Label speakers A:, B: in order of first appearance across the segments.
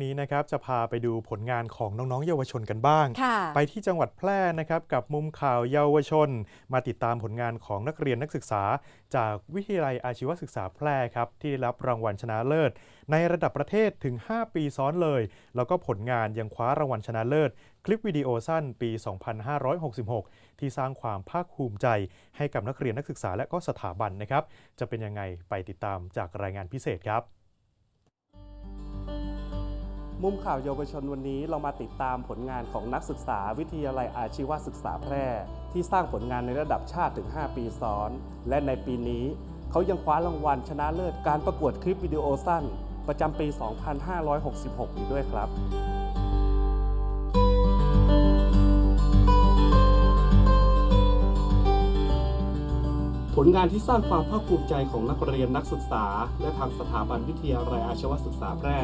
A: นี้นะครับจะพาไปดูผลงานของน้องๆ เยาวชนกันบ้าง
B: ค่ะ
A: ไปที่จังหวัดแพร่นะครับกับมุมข่าวเยาวชน มาติดตามผลงานของนักเรียนนักศึกษา จากวิทยาลัยอาชีวศึกษาแพร่ครับที่ได้รับรางวัลชนะเลิศ ในระดับประเทศถึง 5 ปีซ้อนเลย แล้วก็ผลงานยังคว้ารางวัลชนะเลิศ คลิปวิดีโอสั้นปี 2566 ที่สร้างความภาคภูมิใจ ให้กับนักเรียนนักศึกษาและก็สถาบันนะครับจะเป็นยังไงไปติดตามจากรายงานพิเศษครับ
C: มุมข่าวเยาวชนวันนี้เรามาติดตามผลงานของนักศึกษาวิทยาลัยอาชีวศึกษาแพร่ ที่สร้างผลงานในระดับชาติถึง 5 ปีซ้อน และในปีนี้เขายังคว้ารางวัลชนะเลิศการประกวดคลิปวิดีโอสั้น ประจำปี 2566 อีกด้วยครับผลงานที่สร้างความภาคภูมิใจของนักเรียนนักศึกษา และทางสถาบันวิทยาลัยอาชีวศึกษาแพร่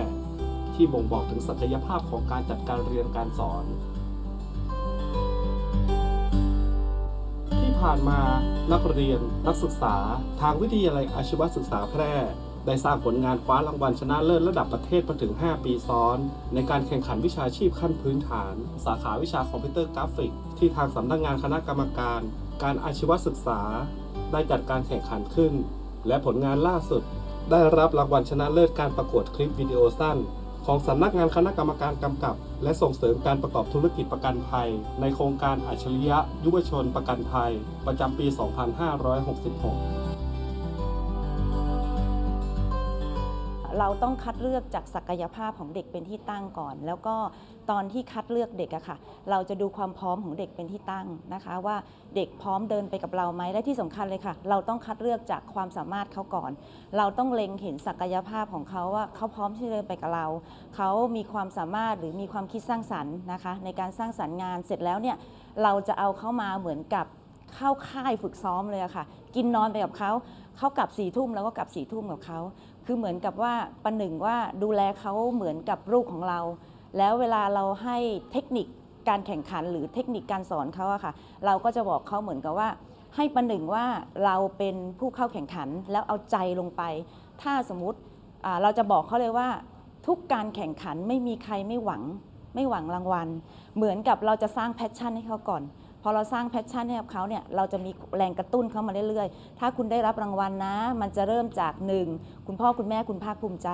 C: ที่บ่งบอกถึงศักยภาพของการจัดการเรียนการสอน ที่ผ่านมานักเรียนนักศึกษา ทางวิทยาลัยอาชีวศึกษาแพร่ได้สร้างผลงานคว้ารางวัลชนะเลิศระดับประเทศมาถึง 5 ปีซ้อน ในการแข่งขันวิชาชีพขั้นพื้นฐาน สาขาวิชาคอมพิวเตอร์กราฟิก ที่ทางสำนักงานคณะกรรมการ การอาชีวศึกษา ได้จัดการแข่งขันขึ้น และผลงานล่าสุด ได้รับรางวัลชนะเลิศการประกวดคลิปวิดีโอสั้น ของสำนักงานคณะกรรมการกำกับ และส่งเสริมการประกอบธุรกิจประกันภัย ในโครงการอัจฉริยะยุวชนประกันภัย ประจำปี 2566
B: เราต้องคัดเลือกจากศักยภาพของเด็กเป็นที่ตั้งก่อน แล้วก็ตอนที่คัดเลือกเด็กอะค่ะ เราจะดูความพร้อมของเด็กเป็นที่ตั้งนะคะ ว่าเด็กพร้อมเดินไปกับเราไหมและที่สำคัญเลยค่ะ เราต้องคัดเลือกจากความสามารถเขาก่อน เราต้องเล็งเห็นศักยภาพของเขาว่าเขาพร้อมที่จะเดินไปกับเรา เขามีความสามารถหรือมีความคิดสร้างสรรค์นะคะ ในการสร้างสรรค์งานเสร็จแล้วเนี่ยเราจะเอาเขามาเหมือนกับเข้าค่ายฝึกซ้อมเลยอะค่ะ กินนอนไปกับเขา เขากลับสี่ทุ่มแล้วก็กลับสี่ทุ่มกับเขา คือเหมือนกับว่าประหนึ่งว่าดูแลเขาเหมือนกับลูกของเรา แล้วเวลาเราให้เทคนิคการแข่งขันหรือเทคนิคการสอนเขาอะค่ะ เราก็จะบอกเขาเหมือนกับว่า ให้ประหนึ่งว่าเราเป็นผู้เข้าแข่งขันแล้วเอาใจลงไป ถ้าสมมติเราจะบอกเขาเลยว่า ทุกการแข่งขันไม่มีใครไม่หวัง ไม่หวังรางวัล เหมือนกับเราจะสร้างแพชชั่นให้เขาก่อน พอเราสร้างแพชชั่นให้กับเขาเนี่ยเราจะมีแรงกระตุ้นเขามาเรื่อยๆ ถ้าคุณได้รับรางวัลนะ มันจะเริ่มจากหนึ่งคุณพ่อคุณแม่คุณภาคภูมิใจ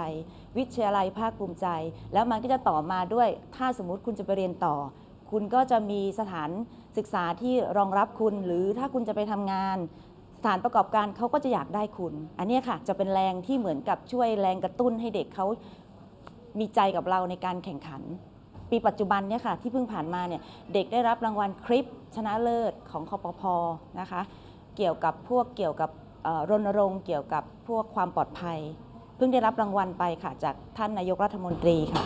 B: วิทยาลัยภาคภูมิใจ แล้วมันก็จะต่อมาด้วย ถ้าสมมติคุณจะไปเรียนต่อ คุณก็จะมีสถานศึกษาที่รองรับคุณ หรือถ้าคุณจะไปทำงานสถานประกอบการเขาก็จะอยากได้คุณ อันนี้ค่ะ จะเป็นแรงที่เหมือนกับช่วยแรงกระตุ้นให้เด็กเขามีใจกับเราในการแข่งขัน ปีปัจจุบันเนี่ยค่ะที่เพิ่งผ่านมาเนี่ยเด็กได้รับรางวัลคลิปชนะเลิศของคอปพอนะคะเกี่ยวกับพวกเกี่ยวกับรณรงค์เกี่ยวกับพวกความปลอดภัย เพิ่งได้รับรางวัลไปค่ะจากท่านนายกรัฐมนตรีค่ะ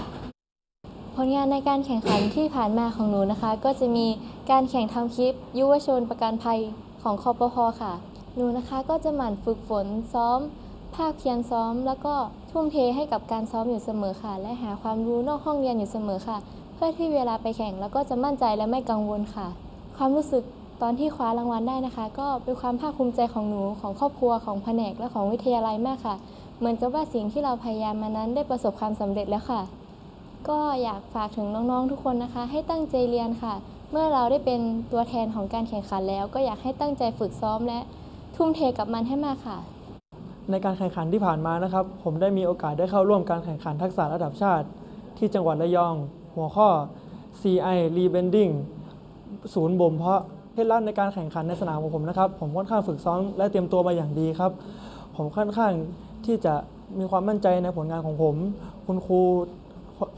D: ผลงานในการแข่งขันที่ผ่านมาของหนูนะคะ ก็จะมีการแข่งทำคลิป ยุวชนประกันภัยของคอปพค่ะ หนูนะคะก็จะหมั่นฝึกฝนซ้อม ภาคเพียรซ้อม แล้วก็ทุ่มเทให้กับการซ้อมอยู่เสมอค่ะ และหาความรู้นอกห้องเรียนอยู่เสมอค่ะ เพื่อที่เวลาไปแข่งแล้วก็จะมั่นใจและไม่กังวลค่ะ ความรู้สึกตอนที่คว้ารางวัลได้นะคะ ก็เป็นความภาคภูมิใจของหนูของครอบครัวของแผนกและของวิทยาลัยมากค่ะ เหมือนกับว่าสิ่งที่เราพยายามมานั้นได้ประสบความสำเร็จแล้วค่ะ ก็อยากฝากถึงน้องๆทุกคนนะคะ ให้ตั้งใจเรียนค่ะ เมื่อเราได้เป็นตัวแทนของการแข่งขันแล้ว ก็อยากให้ตั้งใจฝึกซ้อมและทุ่มเทกับมันให้มากค่ะ
E: ในการแข่งขันที่ผ่านมานะครับ ผมได้มีโอกาสได้เข้าร่วมการแข่งขันทักษะระดับชาติ ที่จังหวัดระยอง หัวข้อ CI Rebending ศูนย์บ่มเพาะเคล็ดลับในการแข่งขันในสนามของผมนะครับ ผมค่อนข้างฝึกซ้อมและเตรียมตัวมาอย่างดีครับ ผมค่อนข้างที่จะมีความมั่นใจในผลงานของผม คุณครู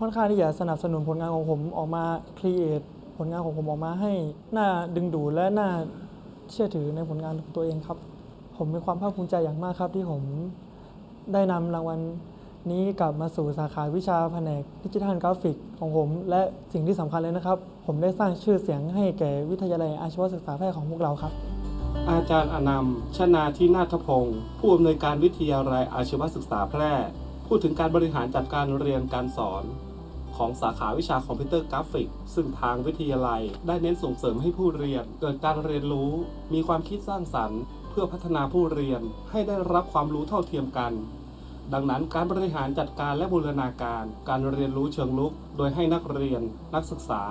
E: ค่อนข้างที่จะสนับสนุนผลงานของผมออกมาครีเอทผลงานของผมออกมาให้น่าดึงดูดและน่าเชื่อถือในผลงานของตัวเองครับ ผมมีความภาคภูมิใจอย่างมากครับที่ผมได้นำรางวัลนี้กลับมาสู่สาขาวิชาแผนกดิจิทัลกราฟิกของผม และสิ่งที่สำคัญเลยนะครับ ผมได้สร้างชื่อเสียงให้แก่วิทยาลัยอาชีวศึกษาแพทย์ของพวกเราครับ
C: อาจารย์อนัมต์ชนาทินาถพงศ์ผู้อำนวยการวิทยาลัยอาชีวศึกษาแพร่พูดถึงการบริหารจัดการเรียนการสอนของสาขาวิชาคอมพิวเตอร์กราฟิก ซึ่งทางวิทยาลัย ได้เน้นส่งเสริมให้ผู้เรียน เกิดการเรียนรู้ มีความคิดสร้างสรรค์ เพื่อพัฒนาผู้เรียนให้ได้รับความรู้เท่าเทียมกัน ดังนั้นการบริหารจัดการและบูรณาการ การเรียนรู้เชิงลุก โดยให้นักเรียน นักศึกษา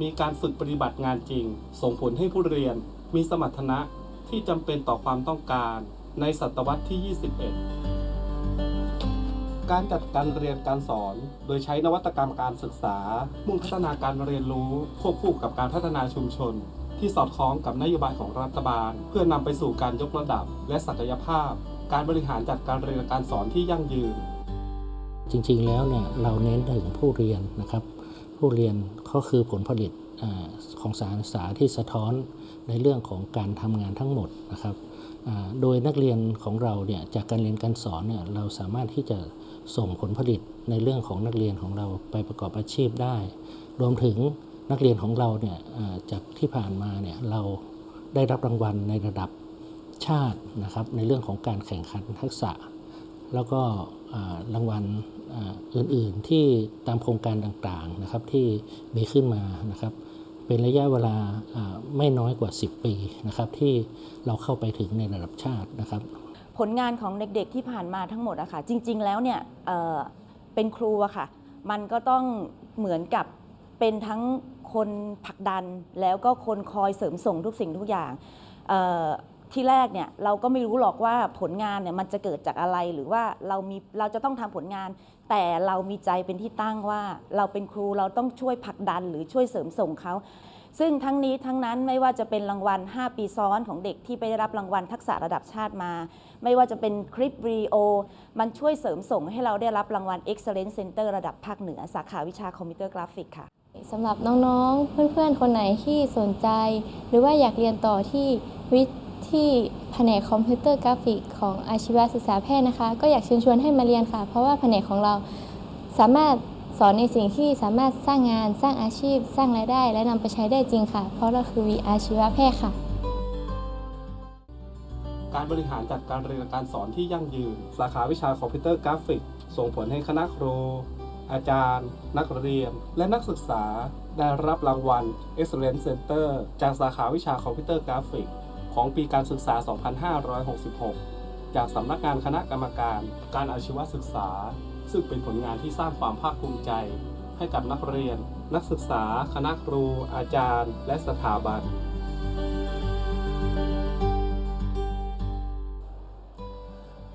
C: มีการฝึกปฏิบัติงานจริง ส่งผลให้ผู้เรียนมีสมรรถนะที่จำเป็นต่อความต้องการ ในศตวรรษที่ 21 การจัดการเรียนการสอน โดยใช้นวัตกรรมการศึกษา มุ่งพัฒนาการเรียนรู้ควบคู่กับการพัฒนาชุมชน ที่สอดคล้องกับนโยบายของรัฐบาล เพื่อนำไปสู่การยกระดับ และศักยภาพ การบริหารจัดการเรียนการสอนที่ยั่งยืน
F: จริงๆแล้วเนี่ยเราเน้นถึงผู้เรียนนะครับ ผู้เรียนก็คือผลผลิตอของสารศึกษาที่สะท้อนในเรื่องของการทำงานทั้งหมดนะครับโดยนักเรียนของเราเนี่ยจากการเรียนการสอนเนี่ยเราสามารถที่จะส่งผลผลิตในเรื่องของนักเรียนของเราไปประกอบอาชีพได้ รวมถึง นักเรียนของเราเนี่ยจากที่ผ่านมาเนี่ยเราได้รับรางวัลในระดับชาตินะครับในเรื่องของการแข่งขันทักษะ แล้วก็รางวัลอื่นๆที่ตามโครงการต่างๆนะครับที่มีขึ้นมานะครับเป็นระยะเวลาไม่น้อยกว่า 10 ปีนะครับที่เราเข้าไปถึงในระดับชาตินะครับ
B: ผลงานของเด็กๆที่ผ่านมาทั้งหมดอะค่ะจริง ๆ แล้วเนี่ยเเป็นครูอะค่ะ มันก็ต้องเหมือนกับเป็นทั้ง คนผลักดันแล้วก็คนคอยเสริมส่งทุกสิ่งทุกอย่างที่แรกเนี่ยเราก็ไม่รู้หรอกว่าผลงานเนี่ยมันจะเกิดจากอะไรหรือว่าเรามีเราจะต้องทำผลงาน แต่เรามีใจเป็นที่ตั้งว่า เราเป็นครูเราต้องช่วยผลักดันหรือช่วยเสริมส่งเขาซึ่งทั้งนี้ทั้งนั้นไม่ว่าจะเป็นรางวัล 5 ปีซ้อนของเด็กที่ไปได้รับรางวัลทักษะระดับชาติมา ไม่ว่าจะเป็นคลิปวีโอ มันช่วยเสริมส่งให้เราได้รับรางวัล Excellence Center ระดับภาคเหนือ สาขาวิชาคอมพิวเตอร์กราฟิกค่ะ
D: สำหรับน้องๆ เพื่อนๆ คนไหนที่สนใจ หรือว่าอยากเรียนต่อที่วิทย์ที่แผนกคอมพิวเตอร์กราฟิกของอาชีวศึกษาแพทย์นะคะ ก็อยากเชิญชวนให้มาเรียนค่ะ เพราะว่าแผนกของเราสามารถสอนในสิ่งที่สามารถสร้างงานสร้างอาชีพ สร้างรายได้ และนำไปใช้ได้จริงค่ะ เพราะเราคือวีอาชีวแพทย์ค่ะ
C: การบริหารจัดการเรียนการสอนที่ยั่งยืน สาขาวิชาคอมพิวเตอร์กราฟิก ส่งผลให้คณะครู อาจารย์ นักเรียน และนักศึกษาได้รับรางวัล Excellence Center จากสาขาวิชาคอมพิวเตอร์กราฟิก ของปีการศึกษา 2566 จากสำนักงานคณะกรรมการ การอาชีวศึกษา ซึ่งเป็นผลงานที่สร้างความภาคภูมิใจ ให้กับนักเรียน นักศึกษา คณะครู อาจารย์ และสถาบัน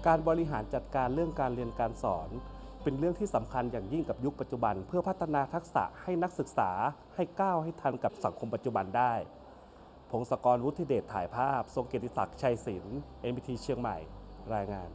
C: การบริหารจัดการเรื่องการเรียนการสอน เป็นเรื่องที่สำคัญอย่างยิ่งกับยุคปัจจุบัน เพื่อพัฒนาทักษะให้นักศึกษาให้ก้าวให้ทันกับสังคมปัจจุบันได้พงศกรวุฒิเดชถ่ายภาพ ทรงเกียรติศักดิ์ชัยศิลป์ MBT เชียงใหม่ รายงาน